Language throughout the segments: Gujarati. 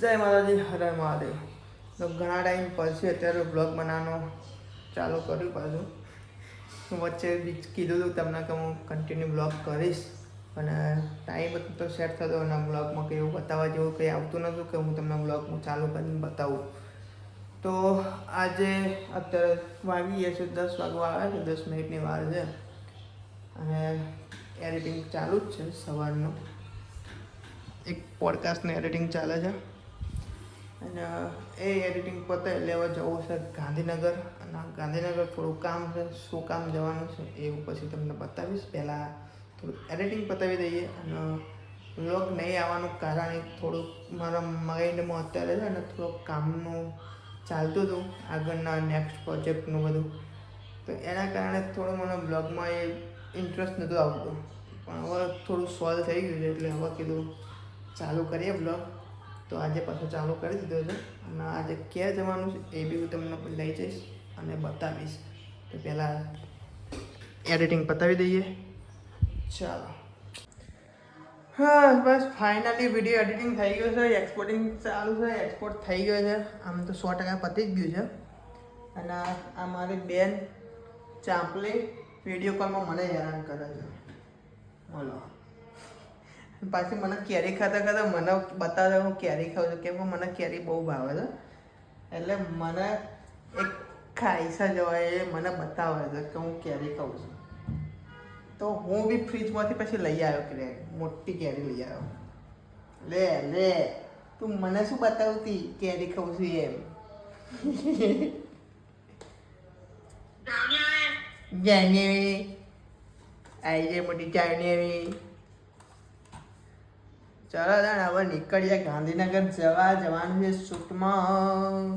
જય માતાજી, હરે મહાદેવ. તો ઘણા ટાઈમ પછી અત્યારે બ્લોગ બનાવવાનો ચાલુ કર્યું પાછું. વચ્ચે બીજ કીધું હતું તમને કે હું કન્ટિન્યુ બ્લોગ કરીશ. અને ટાઈમ તો સેટ થતો અને બ્લોગમાં કંઈ એવું બતાવવા જેવું કંઈ આવતું નહોતું કે હું તમને બ્લોગ હું ચાલુ કરીને બતાવું. તો આજે અત્યારે વાગી ગયા છે, દસ વાગવા આવે છે, દસ મિનિટની વાર છે. અને એડિટિંગ ચાલુ જ છે સવારનું. એક પોડકાસ્ટનું એડિટિંગ ચાલે છે. અને એ એડિટિંગ પતે હવે જવું છે ગાંધીનગર. અને ગાંધીનગર થોડું કામ છે. શું કામ જવાનું છે એવું પછી તમને બતાવીશ. પહેલાં થોડું એડિટિંગ પતાવી દઈએ. અને વ્લોગ નહીં આવવાનું કારણ એ થોડુંક મારા માઇન્ડમાં અત્યારે છે ને થોડુંક કામનું ચાલતું હતું. આગળના નેક્સ્ટ પ્રોજેક્ટનું બધું. તો એના કારણે થોડું મને બ્લોગમાં એ ઇન્ટરેસ્ટ નહોતું આવતું. પણ હવે થોડું સોલ્વ થઈ ગયું છે એટલે હવે કીધું ચાલુ કરીએ બ્લોગ તો આજે પાછું ચાલુ કરી દીધો છે. અને આજે ક્યાં જવાનું છે એ બી હું તમને લઈ જઈશ અને બતાવીશ. તો પહેલાં એડિટિંગ પતાવી દઈએ. ચાલો. હા, બસ ફાઇનલી વીડિયો એડિટિંગ થઈ ગયો છે એક્સપોર્ટિંગ ચાલુ છે એક્સપોર્ટ થઈ ગયો છે. આમ તો સો ટકા પતી જ ગયું છે. અને આ મારી બેન ચાંપલી વીડિયો કોલમાં મને હેરાન કરે છે. બોલો. પાછી મને કેરી ખાતા ખાતા મને બતાવે હું કેરી ખાઉં છું કેમ કે મને કેરી બહુ ભાવે છે. એટલે મને એક ખાઈસા જવાય એ મને બતાવે છે કે હું કેરી ખાઉં છું. તો હું બી ફ્રીજમાંથી પછી લઈ આવ્યો કે મોટી કેરી લઈ આવ્યો. લે લે તું મને શું બતાવતી કેરી ખાઉં છું એમ. જાન્યુઆરી આવી. જાય મોટી જાન્યુઆરી ચાલો દાણ હવે નીકળીએ ગાંધીનગર જવા જવાનું છે શૂટમાં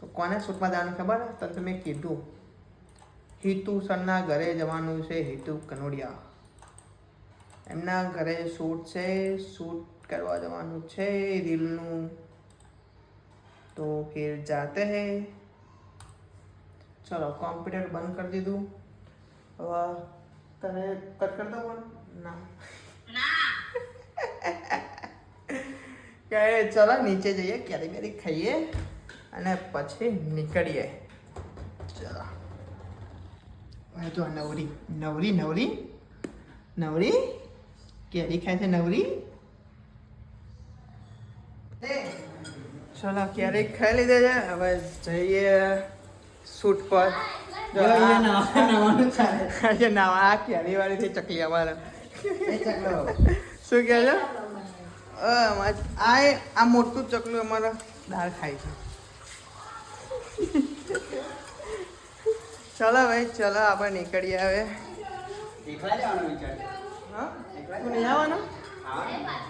તો કોને શૂટમાં જવાનું ખબર તને તો મેં કીધું. હિતુ સરના ઘરે જવાનું છે, હિતુ કનોડિયા. એમના ઘરે શૂટ છે શૂટ કરવા જવાનું છે, રીલનું. તો ફિર જાતે હે. ચલો, કોમ્પ્યુટર બંધ કરી દીધું. હવે તને કટ કરી પણ ના. કે ચલો નીચે જઈએ કેરી બેરી ખાઈએ અને પછી નીકળીએ. ચલો. હવે તો નવરી નવરી નવરી નવરી કેરી ખાય છે નવરી. ચલો ક્યારેક ખાઈ લીધે છે હવે જઈએ સૂટ પર. નવા આ કેરી વાળી થઈ ચકલી અમારે. શું કહે છે? આ આ મોટું ચકલું અમારા દાળ ખાય છે. ચલો ભાઈ ચલો આપણે નીકળીએ હવે. હા? તું નહીં આવવાનો?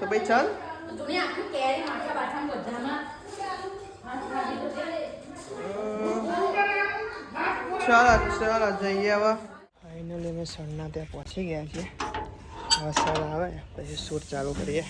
તો ભાઈ ચાલ. ચાલો ચાલો જઈએ હવે. ફાઈનલી અમે સરના ત્યાં પહોંચી ગયા છીએ. સર આવે. પછી સૂર ચાલુ કરીએ.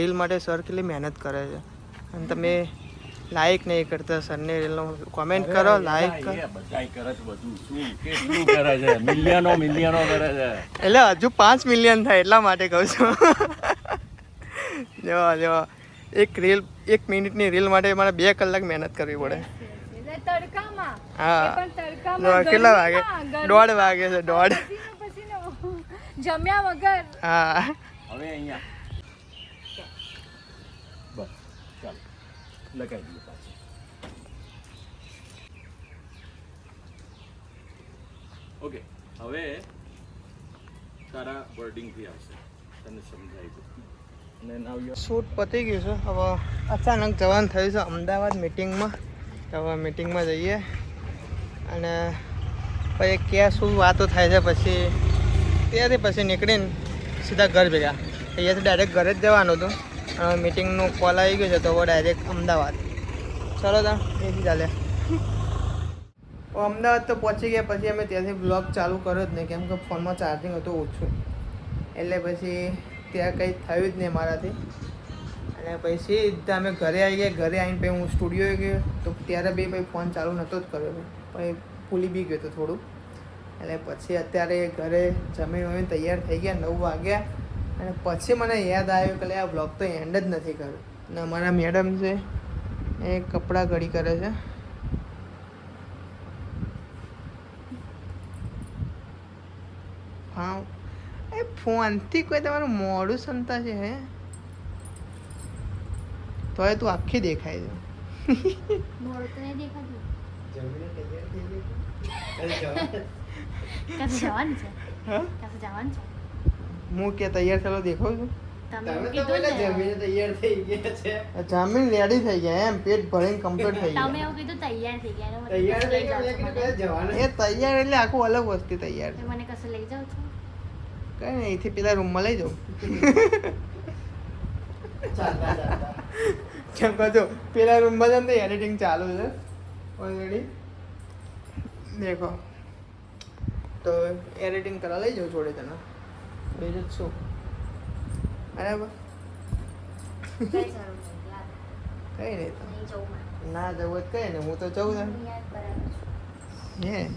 રીલ માટે સર કેટલી મહેનત કરે છે? અને તમે લાઈક નહીં કરતા સરને રીલનો કોમેન્ટ કરો લાઈક કરો. બધાય કરે છે બધું. શું કેટલું કરે છે? મિલિયનો મિલિયનો કરે છે. એટલે હજુ પાંચ મિલિયન થાય એટલા માટે કહું છું. જો જો. એક રીલ એક મિનિટની રીલ માટે મારે બે કલાક મહેનત કરવી પડે. હા. કેટલા વાગે? દોઢ વાગે છે દોઢ. જમ્યા વગર. હા. હવે અહીંયા બસ ચાલો લગાવી દઈએ પાછી. ઓકે હવે તારા વર્ડિંગથી આવશે. તને નાવ યોર શૂટ પતી ગયું છે. હવે અચાનક જવાનું થયું છે અમદાવાદ મિટિંગમાં તો હવે મિટિંગમાં જઈએ. અને પછી ક્યાં શું વાતો થાય છે પછી ત્યાંથી પછી નીકળીને સીધા ઘર ભેગા. અહીંયાથી ડાયરેક્ટ ઘરે જ જવાનું હતું. મિટિંગનું કોલ આવી ગયો છે તો હવે ડાયરેક્ટ અમદાવાદ. ચલો તા, એથી ચાલે. અમદાવાદ તો પહોંચી ગયા, પછી અમે ત્યાંથી બ્લોગ ચાલુ કર્યો જ નહીં, કેમ કે ફોનમાં ચાર્જિંગ હતું ઓછું. એટલે પછી ત્યાં કંઈ થયું જ નહીં મારાથી. અને પછી સીધા અમે ઘરે આવી ગયા ઘરે આવીને પછી હું સ્ટુડિયોએ ગયો, તો ત્યારે બી પછી ફોન ચાલુ નહોતો જ કર્યો. પછી ભૂલી બી ગયો હતો થોડું. એટલે પછી અત્યારે ઘરે જમીન વમીન તૈયાર થઈ ગયા, નવ વાગ્યા. અને પછી મને યાદ આવ્યું કે આ બ્લોગ તો એન્ડ જ નથી કર્યો. અને અમારા મેડમ છે એ કપડાં ઘડી કરે છે. હા. એ ફોનથી કોઈ તમારું મોડું સંતા છે હે? તો એ તું આખી દેખાય છે. મોડું તો નહીં દેખાતું. જમીને તૈયાર થઈ ગઈ કાં જવાનું છે? જવાનું છે? હું કે તૈયાર થયેલો દેખો છું? તમે તમે કીધું પેલા ને. જમીને તૈયાર થઈ ગયા છે. જામીન રેડી થઈ ગયા એમ પેટ ભરીને કમ્પ્લીટ થઈ તમે ગયા એવું કીધું તૈયાર થઈ ગયા તૈયાર થઈ ગયા જવાનું એ તૈયાર એટલે આખું અલગ વસ્તુ તૈયાર છે. તમે મને કશે લઈ જાઓ છો? કઈ નહીં અહીંથી પેલા રૂમમાં લઈ જાઉં. કેમ કહો પેલા રૂમમાં છે ને એડિટિંગ ચાલુ છે. ઓલરેડી દેખો. તો એડિટિંગ કરવા લઈ જાઉં જોડે તને. બીજું જ શું બરાબર. કઈ છે નહીં તો જવું ના જવું કઈ નહીં હું તો જઉં ને હું? છું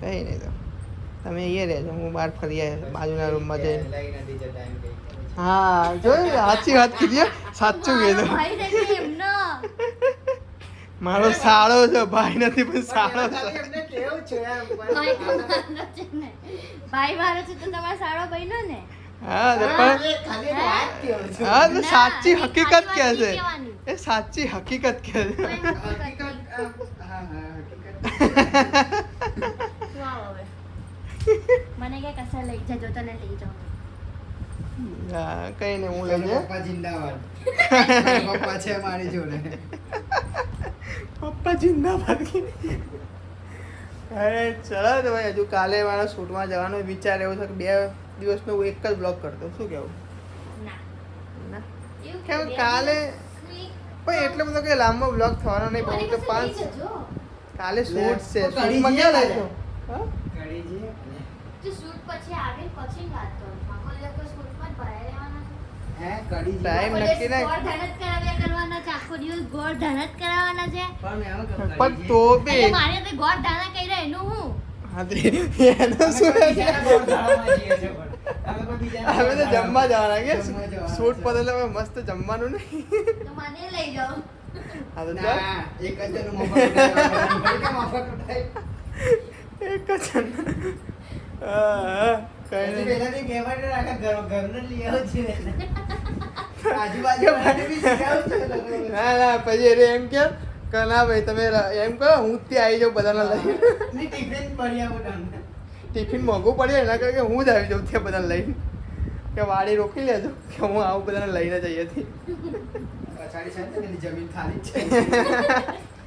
કઈ નહીં તો. તમે અહીંયા રહેજો. હું બહાર ફરી આવ્યા બાજુના રૂમમાં જઈને. હા, જોયું સાચી વાત કીધી. સાચું કીધું. મારો સાળો છે ભાઈ નથી પણ સાળો છે. કેવું છે ભાઈ મારો છે ને. તો તમારો સારો બન્યો ને? હા તો પણ હા? તો સાચી હકીકત કે છે. એ સાચી હકીકત કે છે. મને કે કશે લઈ જજો તને લઈ જાઉં. હા કઈ નહીં હું લઈ જાય પપ્પા જિંદાબાદ. પપ્પા છે મારી જોડે. પપ્પા જિંદાબાદ અરે ચલો તો ભાઈ હજુ કાલે મારા શૂટમાં જવાનો વિચાર એવો છે કે બે દિવસનો હું એક જ બ્લોગ કરતો શું કેવું? કેમ કાલે પણ એટલો બધો કે લાંબો બ્લોગ થવાનો નહીં પણ તો પાંચ કાલે શૂટ છે. શૂટમાં ક્યાં તું શૂટ પછી આવે પછી વાત કરું આખો દિવસ શૂટમાં જ ભરાઈ રહેવાના આખો નક્કી નહીં. પણ. તો બી. મારે તો ગોળ ધાણા કહી રહ્યા એનું હું? હા તે એનો અમે તો જમવા જવાના કે શૂટ પર એટલે હવે મસ્ત જમવાનું નહીં. તો મને લઈ જાઓ. હા તો ચાલ એક જ મફત? એક જ ને લઈ. ના પછી એને એમ કેમ કે ના ભાઈ તમે એમ કહો હું જ ત્યાં આવી જાઉં બધાને લઈને. ટિફિન મોંઘું પડે એના કરકે હું જ આવી જાઉં ત્યાં બધાને લઈને. કે વાડી રોકી લેજો કે હું આવું બધાને લઈને જઈએ થી છે જમીન ખાલી છે.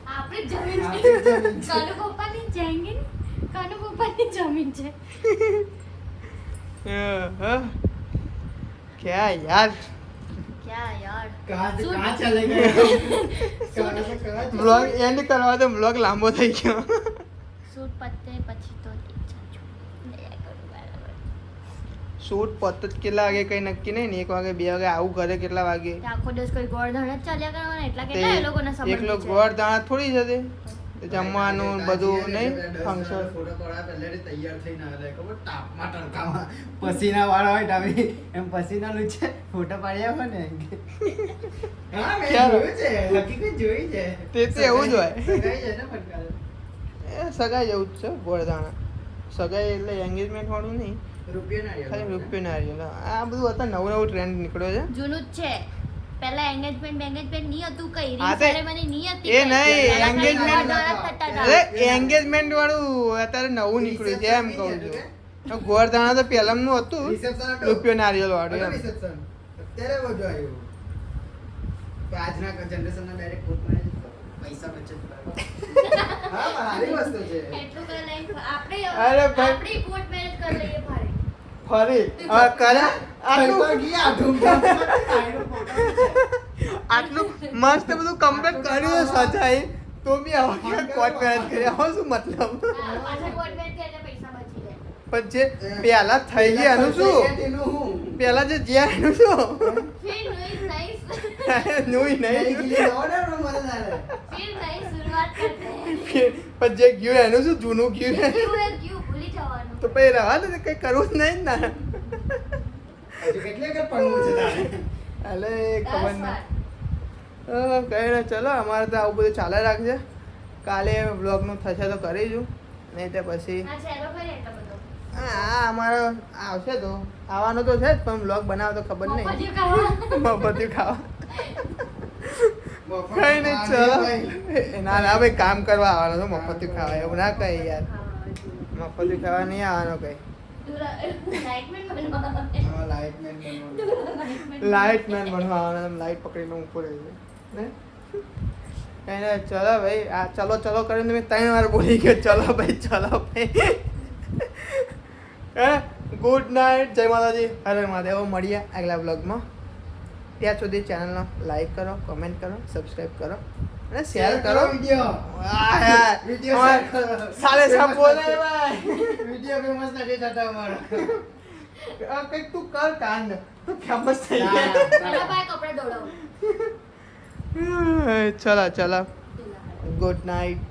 આપણે. કાનુ કાનુ જમીન છે. હા, હા. ક્યાં યાર ક્યાં યાર कहाँ से सुन। कहाँ चले गए हम? कहाँ से कहाँ चले બ્લોગ એન્ડ કરવા તો બ્લોગ લાંબો થઈ ગયો શૂટ પતે પછી તો ઈચ્છા છું લઈ કરું બરાબર શૂટ પત જ કેટલા વાગે કઈ નક્કી નહીં ને એક વાગે બે વાગે આવું ઘરે કેટલા વાગે તે આખો દિવસ કોઈ ગોળ ધણ જ ચાલ્યા કરવાના એટલા કેટલા એ લોકોના સંબંધ એકલો છે ગોળ દાણા થોડી જશે જમવાનું બધું નહીં ફંક્શન ફોટો પડાવ્યા પહેલેથી તૈયાર થઈને આવે. ખબર તાપમાં તડકામાં પસીના વાળા હોય ડાબી એમ પસીના છે ફોટો પાડ્યા હોય ને હા મેં જોયું છે હકીકત જોઈ છે. તે તો એવું જ હોય. ને. એ સગાઈ જેવું જ છે ગોળદાણા સગાઈ એટલે એન્ગેજમેન્ટ વાળું નહીં. રૂપિયો ના ખાલી. રૂપિયો નારિયેલ આ બધું અત્યારે નવું નવું ટ્રેન્ડ નીકળ્યો છે. જૂનું જ છે. પહેલા એંગેજમેન્ટ બેંગેજમેન્ટ નહીં હતું કઈ સેરેમની નહીં હતી એ નહીં, એન્ગેજમેન્ટ હતા. અરે એંગેજમેન્ટ વાળું અત્યારે નવું નીકળ્યું છે એમ કહું છું. તો ગોળ તો પહેલાનું હતું. રૂપિયો નારિયેલ વાળું એમ. અત્યારે બધું આવ્યું. આજના જનરેશનના ડાયરેક્ટ જ પૈસા બચત હા, સારી વસ્તુ છે. એટલું કરી લઈને આપણે. આપણી કોર્ટ મેરેજ કરી લઈએ. ફરી. કરે? આટલું મસ્ત બધું કમ્પ્લીટ કર્યું સચાઈ. તો બી આવા કોટ મેરેજ કરી આવો શું મતલબ? પણ જે પેલા થઈ ગયા એનું શું? પેલા જે જ્યાં એનું શું? નહીં પણ જે ગયું એનું શું? જૂનું ગયું તો પછી રહેવા દે કઈ કરવું જ નહીં ને અલે ખબર ના કઈ ના ચલો અમારે તો આવું બધું ચાલે રાખજે. કાલે બ્લોગનું થશે તો કરીશું નહીં તો પછી એટલો હા અમારો આવશે તો. આવવાનો તો છે જ પણ બ્લોગ બનાવો તો ખબર નહીં. મફતી ખાવા. મફત કઈ નહીં ચલો. ના ના ભાઈ કામ કરવા આવવાનો તો મફતી ખાવા એવું ના કઈ યાર. મફતી ખાવા નહીં આવવાનો કઈ. લાઇટમેન બનવા આવવાનો લાઇટ પકડીને ઊભો રહી ને? એને ચલો ભાઈ આ ચલો ચલો કરીને મેં ત્રણ વાર બોલી ગયો. ચલો ભાઈ ચલો ભાઈ. હે? ગુડ નાઇટ જય માતાજી. હરે મહાદેવ મળીએ આગલા બ્લોગમાં ત્યાં સુધી ચેનલનો લાઈક કરો કમેન્ટ કરો સબસ્ક્રાઇબ કરો અને શેર કરો વીડિયો વીડિયો. સાલે સાબ બોલે ભાઈ. વીડિયો ફેમસ નથી થતા અમારો. આ કંઈક તું કર કાંડ તું ફેમસ થઈ પેલા ના. ભાઈ કપડા દોડાવું ચલો ચલો. Good night